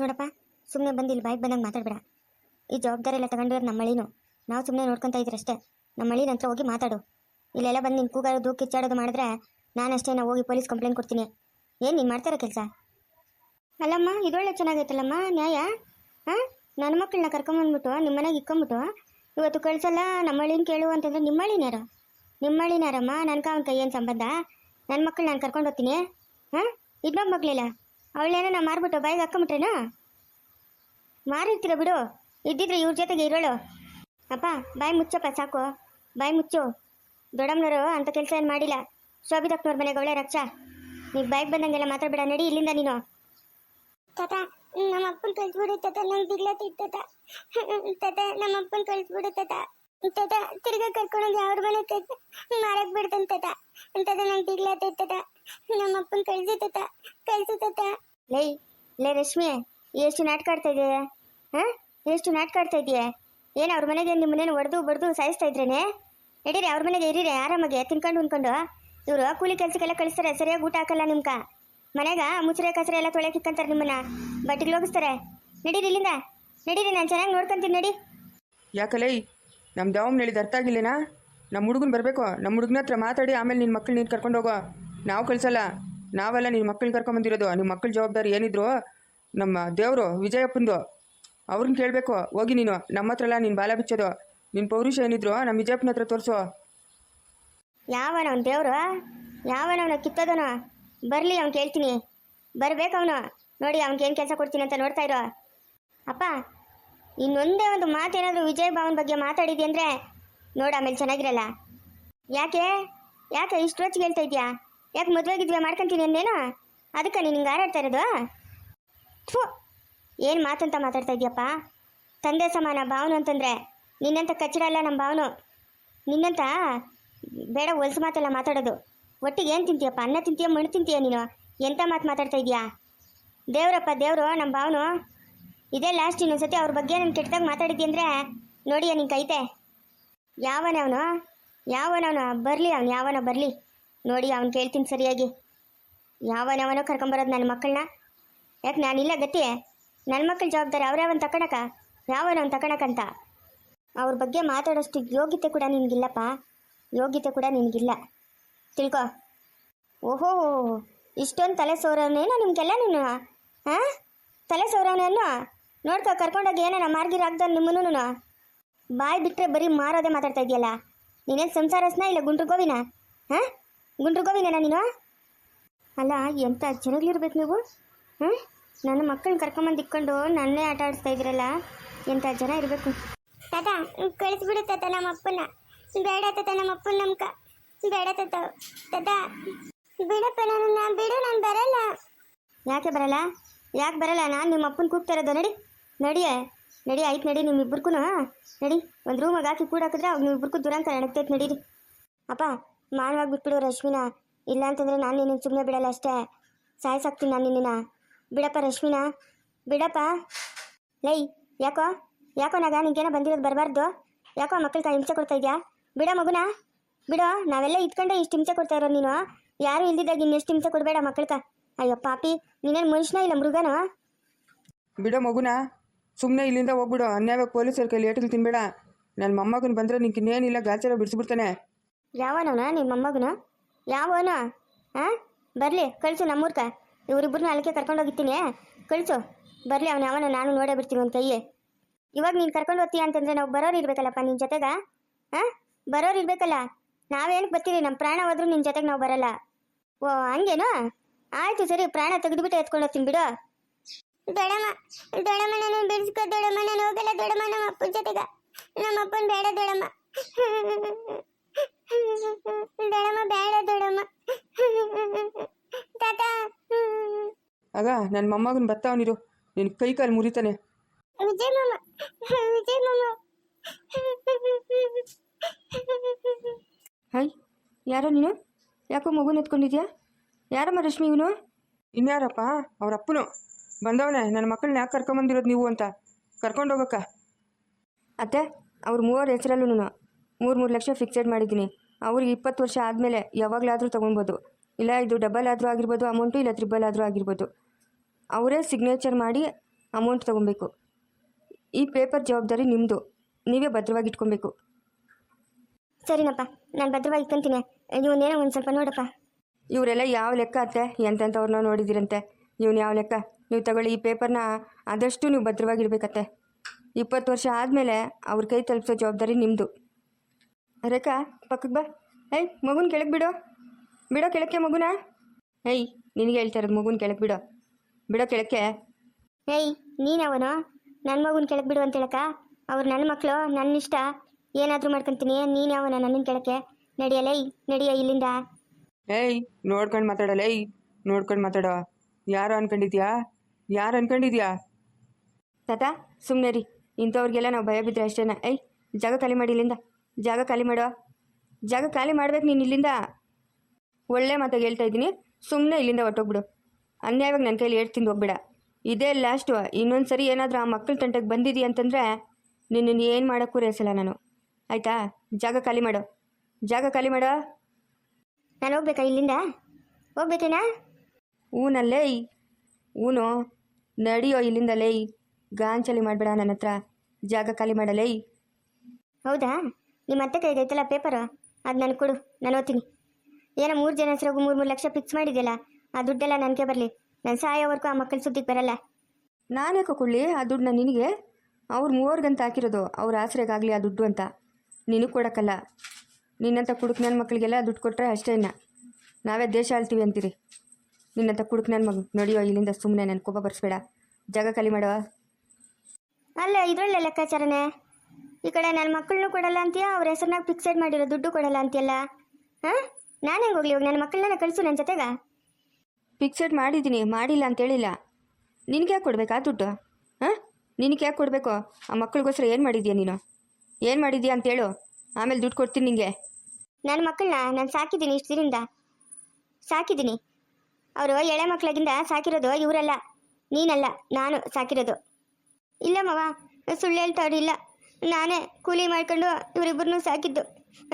ನೋಡಪ್ಪ ಸುಮ್ಮನೆ ಬಂದು ಇಲ್ಲಿ ಬಾಯಿಗೆ ಬಂದಂಗೆ ಮಾತಾಡಬೇಡ. ಈ ಜವಾಬ್ದಾರಿ ಎಲ್ಲ ತಗೊಂಡಿರೋದು ನಮ್ಮ ಮಳಿನು ನಾವು ಸುಮ್ಮನೆ ನೋಡ್ಕೊತಾ ಇದ್ರಷ್ಟೇ ನಮ್ಮ ನಂತರ ಹೋಗಿ ಮಾತಾಡು. ಇಲ್ಲೆಲ್ಲ ಬಂದು ನಿನ್ನ ಕೂಗಾಡೋದು, ಕಿಚ್ಚಾಡೋದು ಮಾಡಿದ್ರೆ ನಾನಷ್ಟೇ ನಾವು ಹೋಗಿ ಪೊಲೀಸ್ ಕಂಪ್ಲೇಂಟ್ ಕೊಡ್ತೀನಿ. ಏನು ನೀನು ಮಾಡ್ತಾರೋ ಕೆಲಸ? ಅಲ್ಲಮ್ಮ ಇದೊಳ್ಳೆ ಚೆನ್ನಾಗೈತಲ್ಲಮ್ಮ, ನ್ಯಾಯ? ಹಾಂ ನನ್ನ ಮಕ್ಕಳನ್ನ ಕರ್ಕೊಂಬಂದ್ಬಿಟ್ಟು ನಿಮ್ಮ ಮನೆಗೆ ಇಕ್ಕೊಂಬಿಟ್ಟು, ಇವತ್ತು ಕಳಿಸಲ್ಲ ನಮ್ಮ ಮಳಿನ ಕೇಳು ಅಂತಂದ್ರೆ ನಿಮ್ಮ ನಿಮ್ಮಳಿನಾರಮ್ಮ ನನ್ಕ ಅವನ ಕೈ ಏನು ಸಂಬಂಧ? ನನ್ನ ಮಕ್ಕಳು ನಾನು ಕರ್ಕೊಂಡು ಹೋಗ್ತೀನಿ ಹಾಂ ಇನ್ನೊಬ್ಬ ಮಗಳಿಲ್ಲ? ಅವಳೇನೋ ನಾ ಮಾರ್ಬಿಟ್ಟು ಬಾಯಿಗೆ ಹಾಕೊಂಬಿಟ್ರೇನಾ? ಮಾರಿರ್ತೀರ ಬಿಡು. ಇದ್ದಿದ್ರೆ ಇವ್ರ ಜೊತೆಗೆ ಇರೋಳು. ಅಪ್ಪ, ಬಾಯಿ ಮುಚ್ಚಪ್ಪ, ಸಾಕು. ಬಾಯಿ ಮುಚ್ಚು. ದೊಡ್ಡಮ್ಮನವರು ಅಂತ ಕೆಲಸ ಏನು ಮಾಡಿಲ್ಲ. ಶೋಭಿತಕ್ಕನವ್ರ ಮನೆಗೆ ಅವಳೆ ರಕ್ಷಾ. ನೀವು ಬಾಯಿಗೆ ಬಂದಂಗೆಲ್ಲ ಬಿಡ ನಡಿ, ಇಲ್ಲಿಂದ ನೀನು. ತಾತ, ನಮ್ಮ ಅಪ್ಪನ ಕಳ್ಸ್ಬಿಡು, ತಾತ. ನಂಗೆ ದಿಗ್ಲತ್ತೈತೆ, ತಾತ. ತಾತ, ನಮ್ಮ ಅಪ್ಪನ ಕಳ್ಸ್ಬಿಡು, ತಾತ. ತಾತ, ತಿರ್ಗಾ ಕರ್ಕೊಂಡು ಅವ್ರ ಮನೆ ತಾತ. ಮಾರಕ್ ಬಿಡ್ತಾನೆ, ತಾತ. ತಾತ, ನಂಗೆ ದಿಗ್ಲತ್ತೈತೆ, ತಾತ. ನಮ್ಮ ಅಪ್ಪನ ಕಳ್ಸಿ, ತಾತ. ಕಳ್ಸು, ತಾತ. ಲೈ, ಲೇ ರಶ್ಮಿ, ಎಷ್ಟು ನಾಟಕ ಆಡ್ತಾ ಹಾಂ? ಎಷ್ಟು ನಾಟಕ ಆಡ್ತಾ ಇದೆಯಾ? ಏನು ಅವ್ರ ಮನೆಗೆ ನಿಮ್ಮ ಮನೇನ ಹೊಡೆದು ಬಡ್ದು ಸಾಯಿಸ್ತಾ ಇದ್ರೇನೆ? ನಡೀರಿ, ಅವ್ರ ಮನೆಗೆ ಇರೀರಿ, ಆರಾಮಾಗಿ ತಿನ್ಕೊಂಡು ಉಂದ್ಕೊಂಡು ಇವರು ಕೂಲಿ ಕೆಲಸಕ್ಕೆಲ್ಲ ಕಳಿಸ್ತಾರೆ, ಸರಿಯಾಗಿ ಊಟ ಹಾಕಲ್ಲ ನಿಮ್ಕ. ಮನೆಗೆ ಮುಚ್ಚರೆ ಕಸರೆ ಎಲ್ಲ ತೊಳೆಯಕ್ಕೆ ಇಕ್ಕಂತಾರೆ ನಿಮ್ಮನ್ನ. ಬಟ್ಟಿಗೆ ಹೋಗಿಸ್ತಾರೆ ನಡೀರಿ ಇಲ್ಲಿಂದ. ನಡೀರಿ, ನಾನು ಚೆನ್ನಾಗಿ ನೋಡ್ಕೊಂತೀನಿ, ನಡಿ. ಯಾಕಲೇ? ನಮ್ಮ ದವಮ್ ಹೇಳಿದ ಅರ್ಥ ಆಗಿಲ್ಲೇನಾ ನಮ್ಮ ಹುಡುಗನ ಬರಬೇಕು. ನಮ್ಮ ಹುಡುಗನ ಹತ್ರ ಮಾತಾಡಿ ಆಮೇಲೆ ನಿನ್ನ ಮಕ್ಕಳು ನೀನು ಕರ್ಕೊಂಡು ಹೋಗೋ. ನಾವು ಕಳಿಸಲ್ಲ. ನಾವೆಲ್ಲ ನಿನ್ನ ಮಕ್ಕಳನ್ನ ಕರ್ಕೊಂಬಂದಿರೋದು ನಿಮ್ಮ ಮಕ್ಕಳ ಜವಾಬ್ದಾರಿ ಏನಿದ್ರು ನಮ್ಮ ದೇವರು ವಿಜಯಪ್ಪಂದು ಅವ್ರನ್ನ ಕೇಳಬೇಕು. ಹೋಗಿ ನೀನು, ನಮ್ಮ ಹತ್ರ ಎಲ್ಲ ನೀನು ಬಾಲ ಬಿಚ್ಚೋದು. ನಿನ್ನ ಪೌರುಷ ಏನಿದ್ರು ನಮ್ಮ ವಿಜಯಪ್ಪನ ಹತ್ರ ತೋರಿಸು. ಯಾವನವನ ದೇವ್ರು? ಯಾವನವನ ಕಿತ್ತದನ? ಬರಲಿ, ಅವ್ನು ಕೇಳ್ತೀನಿ. ಬರ್ಬೇಕು ಅವನು. ನೋಡಿ, ಅವ್ನಿಗೆ ಏನು ಕೆಲಸ ಕೊಡ್ತೀನಿ ಅಂತ ನೋಡ್ತಾ ಇರೋ. ಅಪ್ಪ, ಇನ್ನೊಂದೇ ಒಂದು ಮಾತೇನಾದರೂ ವಿಜಯ್ ಭಾವನ ಬಗ್ಗೆ ಮಾತಾಡಿದ್ಯಂದ್ರೆ ನೋಡು, ಆಮೇಲೆ ಚೆನ್ನಾಗಿರಲ್ಲ. ಯಾಕೆ? ಯಾಕೆ ಇಷ್ಟು ಹೊತ್ತಿಗೆ ಹೇಳ್ತಾ ಇದೆಯಾ? ಯಾಕೆ ಮದುವೆಗಿದ್ವಿ ಮಾಡ್ಕೊಂತೀನಿ ಅಂದೇನೋ ಅದಕ್ಕೆ ನೀನು ಹಿಂಗೆ ಹಾರಾಡ್ತಾ ಇರೋದು? ಥೂ, ಏನು ಮಾತಂತ ಮಾತಾಡ್ತಾ ಇದೆಯಪ್ಪ? ತಂದೆ ಸಮಾನ ಭಾವನು ಅಂತಂದರೆ ನಿನ್ನಂತ ಕಚ್ಚಡ ಅಲ್ಲ ನಮ್ಮ ಭಾವನು. ನಿನ್ನಂತ ಬೇಡ ಹೊಲ್ಸು ಮಾತೆಲ್ಲ ಮಾತಾಡೋದು. ಒಟ್ಟಿಗೆ ಏನು ತಿಂತೀಯಪ್ಪ? ಅನ್ನ ತಿಂತೀಯ, ಮಣ್ಣು ತಿಂತೀಯ ನೀನು? ಎಂಥ ಮಾತು ಮಾತಾಡ್ತಾ ಇದೆಯಾ? ದೇವ್ರಪ್ಪ, ದೇವರು ನಮ್ಮ ಭಾವನು. ಇದೇ ಲಾಸ್ಟ್ ಇನ್ನೊಂದ್ಸತಿ ಅವ್ರ ಬಗ್ಗೆ ನಾನು ಕೆಟ್ಟದಾಗ ಮಾತಾಡಿದ್ದೆ ಅಂದರೆ ನೋಡಿಯ ನಿನ್ನ ಕೈತೆ? ಯಾವನವನು? ಯಾವನವನು? ಬರಲಿ ಅವನು, ಯಾವನ ಬರಲಿ. ನೋಡಿ, ಅವನು ಕೇಳ್ತೀನಿ ಸರಿಯಾಗಿ. ಯಾವನವನೋ ಕರ್ಕೊಂಬರೋದು ನನ್ನ ಮಕ್ಕಳನ್ನ ಯಾಕೆ ನಾನಿಲ್ಲ ಗತಿ ನನ್ನ ಮಕ್ಕಳ ಜವಾಬ್ದಾರಿ ಅವ್ರ್ಯಾವನ್ ತಕೊಳಕ? ಯಾವನವನು ತಕೊಳಕಂತ ಅವ್ರ ಬಗ್ಗೆ ಮಾತಾಡೋಷ್ಟು ಯೋಗ್ಯತೆ ಕೂಡ ನಿನಗಿಲ್ಲಪ್ಪ. ಯೋಗ್ಯತೆ ಕೂಡ ನಿನಗಿಲ್ಲ. ತಿಳ್ಕೊ. ಓಹೋ, ಇಷ್ಟೊಂದು ತಲೆ ಸೋರವನೇನೋ ನಿಮಗೆಲ್ಲ ನೀನು ಹಾಂ ತಲೆ ಸೋರವನೇನು ನೋಡ್ಕೊ, ಕರ್ಕೊಂಡೋಗಿ ಏನಾನ ಮಾರ್ಗಿರ ಆಗ್ದ ನಿಮ್ಮನ್ನು ಬಾಯಿ ಬಿಟ್ಟರೆ ಬರೀ ಮಾರೋದೇ ಮಾತಾಡ್ತಾ ಇದೆಯಲ್ಲ? ನೀನೇನು ಸಂಸಾರಸ್ನ ಇಲ್ಲ ಗುಂಟ್ರು ಗೋವಿನ ಹಾಂ ಗುಂಡ್ರು ಗೋವಿನ ನೀನು? ಅಲ್ಲ ಎಂಥ ಜನಗಳಿರ್ಬೇಕು ನೀವು? ಹಾಂ ನನ್ನ ಮಕ್ಕಳನ್ನ ಕರ್ಕೊಂಬಂದು ಇಕ್ಕೊಂಡು ನನ್ನೇ ಆಟ ಆಡಿಸ್ತಾ ಇದ್ರಲ್ಲ ಎಂಥ ಜನ ಇರಬೇಕು? ತಾತ ಕಳಿಸ್ಬಿಡು ತಾತ ನಮ್ಮ ಅಪ್ಪನ ಬೇಡ ತಾತ ನಮ್ಮ ಅಪ್ಪನ ನಮ್ಕ ಬೇಡ ತಾತ ತಾತ. ಬಿಡಪ್ಪ ನನ್ನ ಬಿಡು, ನಾನು ಬರಲ್ಲ. ಯಾಕೆ ಬರಲ್ಲ? ಯಾಕೆ ಬರಲ್ಲ? ನಾನು ನಿಮ್ಮ ಅಪ್ಪನ ಕೂಗ್ತಾ ಇರೋದು, ನಡಿ. ನಡಿಯೇ ನಡಿ, ಆಯ್ತು ನಡಿ ನಿಮ್ಮಿಬ್ಬರಿಗೂ ನಡಿ, ಒಂದು ರೂಮಾಗ ಹಾಕಿ ಕೂಡ ಹಾಕಿದ್ರೆ ಅವಾಗ ನಿಮ್ಮಿಬ್ಬರಿಗೂ ದುರಂತ ನಡಕ್ತೈತೆ ನಡೀರಿ. ಅಪ್ಪ ಮಾನವಾಗಿ ಬಿಟ್ಬಿಡು ರಶ್ಮಿನ. ಇಲ್ಲ ಅಂತಂದ್ರೆ ನಾನು ನಿನ್ನ ಸುಮ್ಮನೆ ಬಿಡಲ್ಲ ಅಷ್ಟೇ. ಸಾಯ್ಸಾಕ್ತೀನಿ ನಾನು ನಿನ್ನ ಬಿಡಪ್ಪ ರಶ್ಮಿನ. ಬಿಡಪ್ಪ. ಲೈ, ಯಾಕೋ? ಯಾಕೋ ನಾಗ ನಿಂಗೇನೋ ಬಂದಿರೋದು ಬರಬಾರ್ದು? ಯಾಕೋ ಮಕ್ಕಳಿಗೆ ಹಿಂಸೆ ಕೊಡ್ತಾ ಇದೆಯಾ? ಬಿಡ ಮಗುನ? ಬಿಡೋ, ನಾವೆಲ್ಲ ಇಟ್ಕೊಂಡೆ ಇಷ್ಟು ಹಿಂಸೆ ಕೊಡ್ತಾ ಇರೋ ನೀನು. ಯಾರು ಇಲ್ದಿದ್ದಾಗ ಇನ್ನೆಷ್ಟು ಹಿಂಸೆ ಕೊಡಬೇಡ ಮಕ್ಕಳಿಗೆ ಅಯ್ಯೋ ಪಾಪಿ, ನೀನೇನು ಮನುಷ್ಯನ ಇಲ್ಲ ಮೃಗನೋ? ಬಿಡೋ ಮಗುನ? ಸುಮ್ಮನೆ ಇಲ್ಲಿಂದ ಹೋಗ್ಬಿಡು. ಅನ್ಯಾಯ ಪೊಲೀಸರ ಕೈಲಿ ಏಟಿಗೆ ತಿನ್ಬೇಡ. ನನ್ನ ಮೊಮ್ಮಗನ ಬಂದರೆ ನಿಂಗೆ ಇನ್ನೇನಿಲ್ಲ ಗಾಚಾರ ಬಿಡಿಸ್ಬಿಡ್ತಾನೆ. ಯಾವನವನ? ನಿಮ್ಮ ಮೊಮ್ಮಗನ? ಯಾವನ? ಹಾಂ ಬರಲಿ, ಕಳಿಸು ನಮ್ಮೂರ್ಕ. ಇವರಿಬ್ಬರನ್ನ ಅಲ್ಲಿಗೆ ಕರ್ಕೊಂಡೋಗಿರ್ತೀನಿ. ಕಳಿಸು. ಬರಲಿ, ಅವನು ಯಾವನ ನಾನು ನೋಡೇ ಬಿಡ್ತೀನಿ ಒಂದು ಕೈಯೇ ಇವಾಗ ನೀನು ಕರ್ಕೊಂಡು ಹೋಗ್ತೀಯ ಅಂತಂದ್ರೆ ನಾವು ಬರೋರು ಇರ್ಬೇಕಲ್ಲಪ್ಪ ನಿನ್ನ ಜೊತೆಗ? ಹಾಂ ಬರೋರು ಇರ್ಬೇಕಲ್ಲ? ನಾವೇನು ಬರ್ತೀವಿ ನಮ್ಮ ಪ್ರಾಣ ಹೋದ್ರೂ ನಿನ್ನ ಜೊತೆಗೆ ನಾವು ಬರಲ್ಲ. ಓ, ಹಂಗೇನು? ಆಯಿತು ಸರಿ, ಪ್ರಾಣ ತೆಗೆದುಬಿಟ್ಟು ಎತ್ಕೊಂಡು ಹೋಗ್ತೀನಿ ಬಿಡು. ದೊಡಮ್ಮ ದೊಡಮ್ಮ ನಾನು ಬಿಡಿಸ್ಕೊ ದೊಡಮ್ಮ ನಾನು ಹೋಗಲ್ಲ ದೊಡಮ್ಮ ನಮ್ಮ ಅಪ್ಪನ ಜೊತೆಗ. ನಮ್ಮ ಅಪ್ಪನ ಬೇಡ ದೊಡಮ್ಮ ದೊಡಮ್ಮ ಬೇಡ ದೊಡಮ್ಮ. ತಾತ. ಆಗ ನನ್ನ ಮೊಮ್ಮಗನ ಬರ್ತಾವನಿರು ನಿನ್ನ ಕೈ ಕಾಲು ಮುರಿತಾನೆ. ವಿಜಯ್ ಮಾಮ. ವಿಜಯ್ ಮಾಮ. ಹಾಯ್ ಯಾರೋ ನೀನು? ಯಾಕೋ ಮಗುನ ಎತ್ಕೊಂಡಿದ್ಯಾ ಯಾರಮ್ಮ ರಶ್ಮಿ ಇವನು? ಇನ್ಯಾರಪ್ಪ? ಅವ್ರ ಅಪ್ಪನು. ಬಂದವನೇ ನನ್ನ ಮಕ್ಕಳನ್ನ ಯಾಕೆ ಕರ್ಕೊಂಬಂದಿರೋದು ನೀವು ಅಂತ. ಕರ್ಕೊಂಡು ಹೋಗಕ್ಕ. ಅತ್ತೆ ಅವ್ರ ಮೂವರ ಹೆಸರಲ್ಲೂ ಮೂರು ಮೂರು ಲಕ್ಷ ಫಿಕ್ಸೆಡ್ ಮಾಡಿದ್ದೀನಿ. ಅವ್ರಿಗೆ ಇಪ್ಪತ್ತು ವರ್ಷ ಆದಮೇಲೆ ಯಾವಾಗಲಾದರೂ ತೊಗೊಬೋದು ಇಲ್ಲ ಇದು ಡಬಲ್ ಆದರೂ ಆಗಿರ್ಬೋದು ಅಮೌಂಟು ಇಲ್ಲ ತ್ರಿಬಲ್ ಆದರೂ ಆಗಿರ್ಬೋದು. ಅವರೇ ಸಿಗ್ನೇಚರ್ ಮಾಡಿ ಅಮೌಂಟ್ ತೊಗೊಬೇಕು ಈ ಪೇಪರ್ ಜವಾಬ್ದಾರಿ ನಿಮ್ಮದು ನೀವೇ ಭದ್ರವಾಗಿ ಇಟ್ಕೊಬೇಕು ಸರಿನಪ್ಪ ನಾನು ಭದ್ರವಾಗಿ ಇಟ್ಕೊಂತೀನಿ. ಇವನ್ನೇನೋ ಒಂದು ಸ್ವಲ್ಪ ನೋಡಪ್ಪ. ಇವರೆಲ್ಲ ಯಾವ ಲೆಕ್ಕ ಅತ್ತೆ? ಎಂತೆಂಥವ್ರನ್ನ ನೋಡಿದ್ದೀರಂತೆ? ಇವನು ಯಾವ ಲೆಕ್ಕ? ನೀವು ತಗೊಳ್ಳಿ ಈ ಪೇಪರ್ನ ಆದಷ್ಟು ನೀವು ಭದ್ರವಾಗಿಡ್ಬೇಕತ್ತೆ ಇಪ್ಪತ್ತು ವರ್ಷ ಆದಮೇಲೆ ಅವ್ರ ಕೈ ತಲುಪಿಸೋ ಜವಾಬ್ದಾರಿ ನಿಮ್ಮದು ರೇಖಾ ಪಕ್ಕಕ್ಕೆ ಬಾ. ಏಯ್ ಮಗುನ ಕೆಳಗೆ ಬಿಡೋ. ಬಿಡೋ ಕೆಳಕ್ಕೆ ಮಗುನ. ಏಯ್ ನಿನಗೆ ಹೇಳ್ತಾ ಇರೋದು ಮಗುನ ಕೆಳಗೆ ಬಿಡೋ. ಬಿಡೋ ಕೆಳಕ್ಕೆ. ಏಯ್ ನೀನವನು ನನ್ನ ಮಗುನ ಕೆಳಗೆ ಬಿಡು ಅಂತ ಹೇಳಕ್ಕ. ಅವ್ರು ನನ್ನ ಮಕ್ಕಳು ನನ್ನ ಇಷ್ಟ. ಏನಾದರೂ ಮಾಡ್ಕೊಂತೀನಿ. ನೀನು ಯಾವನ ನನ್ನ ಕೆಳಕ್ಕೆ? ನಡಿಯಲೇ ನಡಿಯ ಇಲ್ಲಿಂದ. ಏಯ್ ನೋಡ್ಕೊಂಡು ಮಾತಾಡಲ್ಲ ಏಯ್ ನೋಡ್ಕೊಂಡು ಮಾತಾಡೋ. ಯಾರು ಅನ್ಕೊಂಡಿದ್ಯಾ? ಯಾರು ಅನ್ಕೊಂಡಿದ್ಯಾ? ತಾತ ಸುಮ್ಮನೆ ರೀ ಇಂಥವ್ರಿಗೆಲ್ಲ ನಾವು ಭಯ ಬಿದ್ದರೆ ಅಷ್ಟೇನ. ಏಯ್ ಜಾಗ ಖಾಲಿ ಮಾಡಿ ಇಲ್ಲಿಂದ. ಜಾಗ ಖಾಲಿ ಮಾಡೋ ಜಾಗ ಖಾಲಿ ಮಾಡ್ಬೇಕು ನೀನು ಇಲ್ಲಿಂದ. ಒಳ್ಳೆ ಮಾತಾಗಿ ಹೇಳ್ತಾ ಇದ್ದೀನಿ. ಸುಮ್ಮನೆ ಇಲ್ಲಿಂದ ಹೊಟ್ಟೋಗ್ಬಿಡು ಅನ್ಯಾಯವಾಗಿ ನನ್ನ ಕೈಲಿ ಹೇಳ್ತೀನಿ ತಿಂದು ಹೋಗ್ಬೇಡ. ಇದೇ ಲಾಸ್ಟು ಇನ್ನೊಂದು ಸರಿ ಏನಾದರೂ ಆ ಮಕ್ಕಳ ತಂಟಕ್ಕೆ ಬಂದಿದ್ದೀ ಅಂತಂದರೆ ನಿನ್ನನ್ನು ಏನು ಮಾಡೋಕ್ಕೂ ರೇಸಲ್ಲ ನಾನು. ಆಯಿತಾ? ಜಾಗ ಖಾಲಿ ಮಾಡು. ಜಾಗ ಖಾಲಿ ಮಾಡೋ. ನಾನು ಹೋಗ್ಬೇಕಾ ಇಲ್ಲಿಂದ? ಹೋಗ್ಬೇಕೇನಾ? ಊನಲ್ಲೇ ಊನು ನಡಿಯೋ ಇಲ್ಲಿಂದ ಲೇಯ್ ಗಾಂಚಲಿ ಮಾಡಬೇಡ ನನ್ನ ಹತ್ರ ಜಾಗ ಖಾಲಿ ಮಾಡಲೇ ಹೌದಾ? ನಿಮ್ಮ ಅತ್ತೆ ಕೈಗೆ ಐತಲ್ಲ ಪೇಪರು? ಅದು ನನಗೆ ಕೊಡು ನಾನು ಓದ್ತೀನಿ. ಏನೋ ಮೂರು ಜನ ಹೆಸರಿಗೂ ಮೂರು ಮೂರು ಲಕ್ಷ ಫಿಕ್ಸ್ ಮಾಡಿದ್ಯಲ್ಲ ಆ ದುಡ್ಡೆಲ್ಲ ನನಗೆ ಬರಲಿ. ನಾನು ಸಾಯೋವರೆಗೂ ಆ ಮಕ್ಕಳ ಸುದ್ದಿಗೆ ಬರಲ್ಲ. ನಾನೇ ಕೊಳ್ಳಿ ಆ ದುಡ್ಡನ್ನ ನಿನಗೆ? ಅವ್ರು ಮೂವರ್ಗಂತ ಹಾಕಿರೋದು ಅವ್ರ ಆಸರೆಗಾಗಲಿ ಆ ದುಡ್ಡು ಅಂತ. ನಿನಗೆ ಕೊಡೋಕ್ಕಲ್ಲ. ನಿನ್ನಂಥ ಕುಡುಕ್ ನನ್ನ ಮಕ್ಕಳಿಗೆಲ್ಲ ದುಡ್ಡು ಕೊಟ್ಟರೆ ಅಷ್ಟೇ ಇನ್ನ. ನಾವೇ ದೇಶ ಆಳ್ತೀವಿ ಅಂತೀರಿ. ನಿನ್ನಂಥ ಕುಡುಕ್ ನನ್ನ ಮಗ ನಡೆಯೋ ಇಲ್ಲಿಂದ ಸುಮ್ಮನೆ ನನ್ನ ಕೋಪ ಬರ್ಸ್ಬೇಡ. ಜಾಗ ಖಾಲಿ ಮಾಡುವ ಅಲ್ಲ ಇದರಲ್ಲೇ ಲೆಕ್ಕಾಚಾರನೇ? ಈ ಕಡೆ ನನ್ನ ಮಕ್ಕಳನ್ನೂ ಕೊಡಲ್ಲ ಅಂತೀಯ? ಅವ್ರ ಹೆಸರನ್ನಾಗ ಫಿಕ್ಸೆಡ್ ಮಾಡಿರೋ ದುಡ್ಡು ಕೊಡಲ್ಲ ಅಂತೀಯಲ್ಲ? ಹಾಂ? ನಾನು ಹೆಂಗೆ ಹೋಗ್ಲಿ ಇವಾಗ? ನನ್ನ ಮಕ್ಕಳನ್ನ ಕಳಿಸು ನನ್ನ ಜೊತೆಗ. ಫಿಕ್ಸೆಡ್ ಮಾಡಿದ್ದೀನಿ ಮಾಡಿಲ್ಲ ಅಂತ ಹೇಳಿಲ್ಲ. ನಿನಗೆ ಯಾಕೆ ಕೊಡಬೇಕಾ ದುಡ್ಡು? ಹಾಂ? ನಿನಗೆ ಯಾಕೆ ಕೊಡಬೇಕು? ಆ ಮಕ್ಕಳಿಗೋಸ್ಕರ ಏನು ಮಾಡಿದ್ಯಾ ನೀನು? ಏನು ಮಾಡಿದ್ಯಾ ಅಂತೇಳು ಆಮೇಲೆ ದುಡ್ಡು ಕೊಡ್ತೀನಿ ನಿನಗೆ ನನ್ನ ಮಕ್ಕಳನ್ನ ನಾನು ಸಾಕಿದ್ದೀನಿ ಇಷ್ಟು ದಿನದಿಂದ. ಸಾಕಿದ್ದೀನಿ. ಅವರು ಎಳೆ ಮಕ್ಕಳಿಂದ ಸಾಕಿರೋದು ಇವರಲ್ಲ. ನೀನಲ್ಲ ನಾನು ಸಾಕಿರೋದು. ಇಲ್ಲ ಮವ ಸುಳ್ಳು ಹೇಳ್ತಾವ್ರು ಇಲ್ಲ. ನಾನೇ ಕೂಲಿ ಮಾಡ್ಕೊಂಡು ಇವರಿಬ್ಬರನ್ನೂ ಸಾಕಿದ್ದು.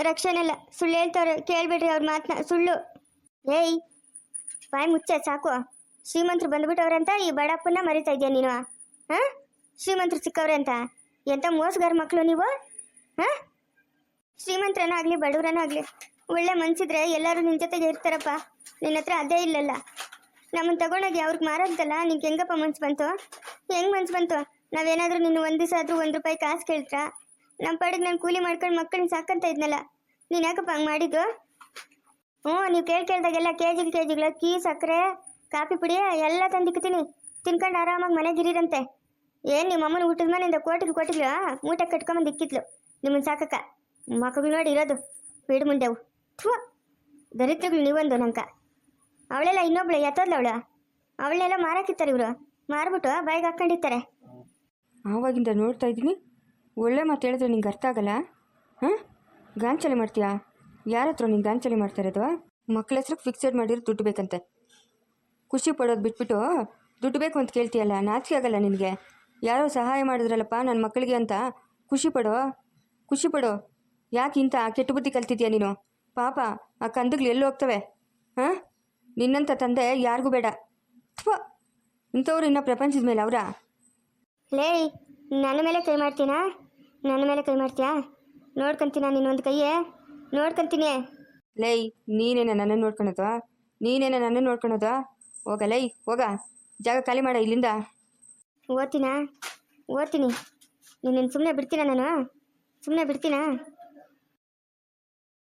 ರಕ್ಷಣೆಲ್ಲ ಸುಳ್ಳು ಹೇಳ್ತಾರೆ ಕೇಳ್ಬೇಡ್ರಿ ಅವ್ರ ಮಾತನ್ನ ಸುಳ್ಳು. ಏಯ್, ಬಾಯ್ ಮುಚ್ಚ, ಸಾಕು. ಶ್ರೀಮಂತರು ಬಂದ್ಬಿಟ್ಟವ್ರಂತ ಈ ಬಡಪ್ಪನ್ನ ಮರಿತಾ ಇದೆಯಾ ನೀನು? ಹಾಂ? ಶ್ರೀಮಂತರು ಸಿಕ್ಕವ್ರೆ ಅಂತ? ಎಂಥ ಮೋಸಗಾರ ಮಕ್ಕಳು ನೀವು? ಹಾಂ? ಶ್ರೀಮಂತರನ್ನಾಗಲಿ ಬಡವರನ್ನಾಗಲಿ ಒಳ್ಳೆ ಮನ್ಸಿದ್ರೆ ಎಲ್ಲರೂ ನಿನ್ನ ಜೊತೆಗೆ ಇರ್ತಾರಪ್ಪ. ನಿನ್ನ ಹತ್ರ ಅದೇ ಇಲ್ಲಲ್ಲ. ನಮ್ಮನ್ನು ತಗೊಂಡೋಗಿ ಅವ್ರಿಗೆ ಮಾರೋದಲ್ಲ ನಿಂಗೆ ಹೆಂಗಪ್ಪ ಮನ್ಸು ಬಂತು? ಹೆಂಗೆ ಮನ್ಸು ಬಂತು? ನಾವೇನಾದರೂ ನಿನ್ನ ಒಂದು ದಿವಸ ಆದರೂ ಒಂದು ರೂಪಾಯಿ ಕಾಸು ಕೇಳ್ತ್ರಾ? ನಮ್ಮ ಪಾಡಿಗೆ ನಾನು ಕೂಲಿ ಮಾಡ್ಕೊಂಡು ಮಕ್ಕಳನ್ನ ಸಾಕಂತ ಇದ್ನಲ್ಲ, ನೀನು ಯಾಕಪ್ಪ ಹಂಗೆ ಮಾಡಿದ್ದು? ಹ್ಞೂ, ನೀವು ಕೇಳಿ ಕೇಳ್ದಾಗೆಲ್ಲ ಕೆ ಜಿಗೆ ಕೆ ಜಿಗಳ ಅಕ್ಕಿ, ಸಕ್ಕರೆ, ಕಾಫಿ ಪುಡಿ, ಎಲ್ಲ ತಂದಿಕ್ತೀನಿ ತಿನ್ಕೊಂಡು ಆರಾಮಾಗಿ ಮನೆಗಿರಿರಂತೆ ಏನು ನಿಮ್ಮ ಅಮ್ಮನ ಊಟದ ಮನೆಯಿಂದ ಕೋಟಿಗೆ ಕೊಟ್ಟಿಲ್ಲ ಮೂಟೆ ಕಟ್ಕೊಂಬಂದು ಇಕ್ಕಿದ್ಲು. ನಿಮ್ಮನ್ನು ಸಾಕಕ್ಕ. ಮಕ್ಕಳು ನೋಡಿ ಇರೋದು ಬೀಡು ಮುಂದೆವು ಥೂ, ದರಿದ್ರಗಳು ನೀವೊಂದು ನಂಕ. ಅವಳೆಲ್ಲ ಇನ್ನೊಬ್ಳು, ಎತ್ತೋದ್ಲ ಅವಳು. ಅವಳನ್ನೆಲ್ಲ ಮಾರಾಕಿರ್ತಾರೆ ಇವರು. ಮಾರ್ಬಿಟ್ಟು ಬಾಯಿಗೆ ಹಾಕೊಂಡಿರ್ತಾರೆ ಆವಾಗಿಂದ ನೋಡ್ತಾ ಇದ್ದೀನಿ. ಒಳ್ಳೆ ಮಾತು ಹೇಳಿದ್ರೆ ನಿಂಗೆ ಅರ್ಥ ಆಗಲ್ಲ? ಹಾಂ? ಗಾಂಚಲಿ ಮಾಡ್ತೀಯಾ? ಯಾರ ಹತ್ರ ನೀನು ಗಾಂಚಲಿ ಮಾಡ್ತಾ ಇರೋದು? ಮಕ್ಕಳ ಹೆಸ್ರಿಗೆ ಫಿಕ್ಸೆಡ್ ಮಾಡಿರೋ ದುಡ್ಡು ಬೇಕಂತೆ. ಖುಷಿ ಪಡೋದು ಬಿಟ್ಬಿಟ್ಟು ದುಡ್ಡು ಬೇಕು ಅಂತ ಕೇಳ್ತೀಯಲ್ಲ, ನಾಚಿಕೆ ಆಗಲ್ಲ ನಿನಗೆ? ಯಾರೋ ಸಹಾಯ ಮಾಡಿದ್ರಲ್ಲಪ್ಪ ನನ್ನ ಮಕ್ಕಳಿಗೆ ಅಂತ? ಖುಷಿ ಪಡೋ? ಖುಷಿ ಪಡೋ? ಯಾಕೆ ಇಂಥ ಕೆಟ್ಟ ಬುದ್ಧಿ ಕಲ್ತಿದ್ಯಾ ನೀನು? ಪಾಪ, ಆ ಕಂದಗ್ಳು ಎಲ್ಲೂ ಹೋಗ್ತವೆ? ಹಾಂ? ನಿನ್ನಂಥ ತಂದೆ ಯಾರಿಗೂ ಬೇಡ. ಥ್ವ ಇಂಥವ್ರು ಇನ್ನೂ ಪ್ರಪಂಚದ ಮೇಲೆ ಅವರಾ? ಲೇ ನನ್ನ ಮೇಲೆ ಕೈ ಮಾಡ್ತೀನಾ? ನನ್ನ ಮೇಲೆ ಕೈ ಮಾಡ್ತೀಯಾ? ನೋಡ್ಕೊಂತೀನ ನಿನ್ನೊಂದು ಕೈಯೇ? ನೋಡ್ಕೊಂತೀನಿ. ಲೈ ನೀನೇನ ನನ್ನ ನೋಡ್ಕೊಳೋದು? ನೀನೇನ ನನ್ನ ನೋಡ್ಕೊಳೋದು? ಹೋಗ ಲೈ ಹೋಗ. ಜಾಗ ಖಾಲಿ ಮಾಡ ಇಲ್ಲಿಂದ. ಓದ್ತೀನಾ? ಓದ್ತೀನಿ. ನಿನ್ನ ಸುಮ್ಮನೆ ಬಿಡ್ತೀನ ನಾನು? ಸುಮ್ಮನೆ ಬಿಡ್ತೀನಾ?